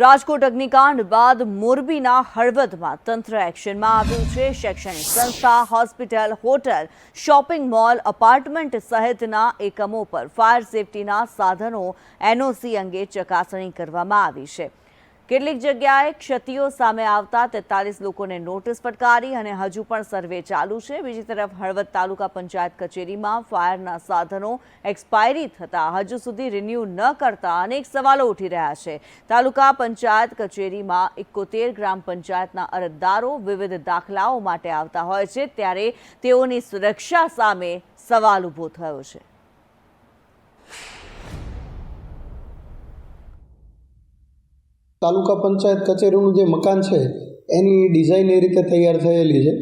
રાજકોટ અગ્નિકાંડ બાદ મોરબીના હળવદમાં તંત્ર એક્શનમાં આવ્યું છે. શૈક્ષણિક સંસ્થા, hospital, hotel, shopping mall, apartment સહિતના એકમો પર ફાયર સેફટીના સાધનો, એનઓસી અંગે ચકાસણી કરવામાં આવી છે. કેટલીક જગ્યાએ ક્ષતિઓ સામે આવતા તેતાલીસ લોકોને નોટિસ ફટકારી અને હજુ પણ સર્વે ચાલુ છે. બીજી તરફ હળવદ તાલુકા પંચાયત કચેરીમાં ફાયરના સાધનો એક્સપાયરી થતા હજુ સુધી રિન્યૂ ન કરતા અનેક સવાલો ઉઠી રહ્યા છે. તાલુકા પંચાયત કચેરીમાં એકોતેર ગ્રામ પંચાયતના અરજદારો વિવિધ દાખલાઓ માટે આવતા હોય છે, ત્યારે તેઓની સુરક્ષા સામે સવાલ ઊભો થયો છે. તાલુકા પંચાયત કચેરીનું જે મકાન છે, એની ડિઝાઇન એ રીતે તૈયાર થયેલી છે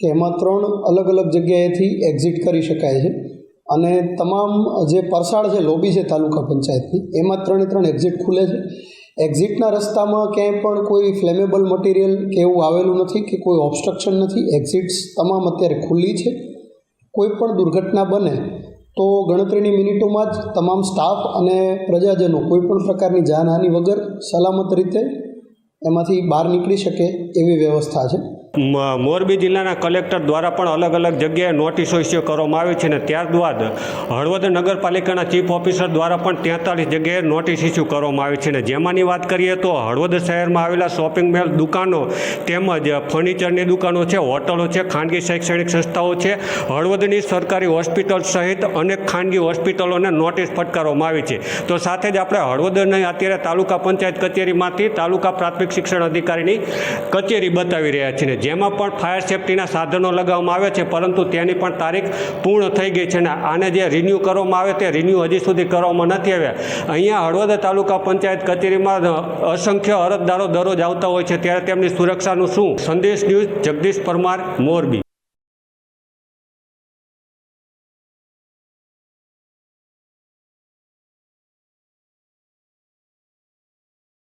કે એમાં ત્રણ અલગ અલગ જગ્યાએથી એક્ઝિટ કરી શકાય છે. અને તમામ જે પરસાળ છે, લોબી છે તાલુકા પંચાયતની, એમાં ત્રણે ત્રણ એક્ઝિટ ખુલે છે. એક્ઝિટના રસ્તામાં ક્યાંય પણ કોઈ ફ્લેમેબલ મટીરિયલ કે એવું આવેલું નથી કે કોઈ ઓબ્સ્ટ્રક્શન નથી. એક્ઝિટ્સ તમામ અત્યારે ખુલ્લી છે. કોઈ પણ દુર્ઘટના બને તો ગણતરીની મિનિટોમાં જ તમામ સ્ટાફ અને પ્રજાજનો કોઈ પણ પ્રકારની જાનહાનિ વગર સલામત રીતે એમાંથી બહાર નીકળી શકે એવી વ્યવસ્થા છે. મોરબી જિલ્લાના કલેક્ટર દ્વારા પણ અલગ અલગ જગ્યાએ નોટિસો ઇસ્યુ કરવામાં આવી છે અને ત્યારબાદ હળવદ નગરપાલિકાના ચીફ ઓફિસર દ્વારા પણ તેતાલીસ જગ્યાએ નોટિસ ઇસ્યુ કરવામાં આવી છે અને જેમાંની વાત કરીએ તો હળવદ શહેરમાં આવેલા શોપિંગ મોલ દુકાનો તેમજ ફર્નિચરની દુકાનો છે, હોટલો છે, ખાનગી શૈક્ષણિક સંસ્થાઓ છે, હળવદની સરકારી હોસ્પિટલ સહિત અનેક ખાનગી હોસ્પિટલોને નોટિસ ફટકારવામાં આવી છે. તો સાથે જ આપણે હળવદની અત્યારે તાલુકા પંચાયત કચેરીમાંથી તાલુકા પ્રાથમિક શિક્ષણ અધિકારીની કચેરી બતાવી રહ્યા છીએ જેમાં પણ ફાયર સેફટીના સાધનો લગાવવામાં આવે છે, પરંતુ તેની પણ તારીખ પૂર્ણ થઈ ગઈ છે અને આને જે રિન્યૂ કરવામાં આવે તે રિન્યૂ હજી સુધી કરવામાં નથી આવ્યા. અહીંયા હળવદ તાલુકા પંચાયત કચેરીમાં અસંખ્ય અરજદારો દરરોજ આવતા હોય છે, ત્યારે તેમની સુરક્ષાનું શું? સંદેશ ન્યૂઝ જગદીશ પરમાર, મોરબી.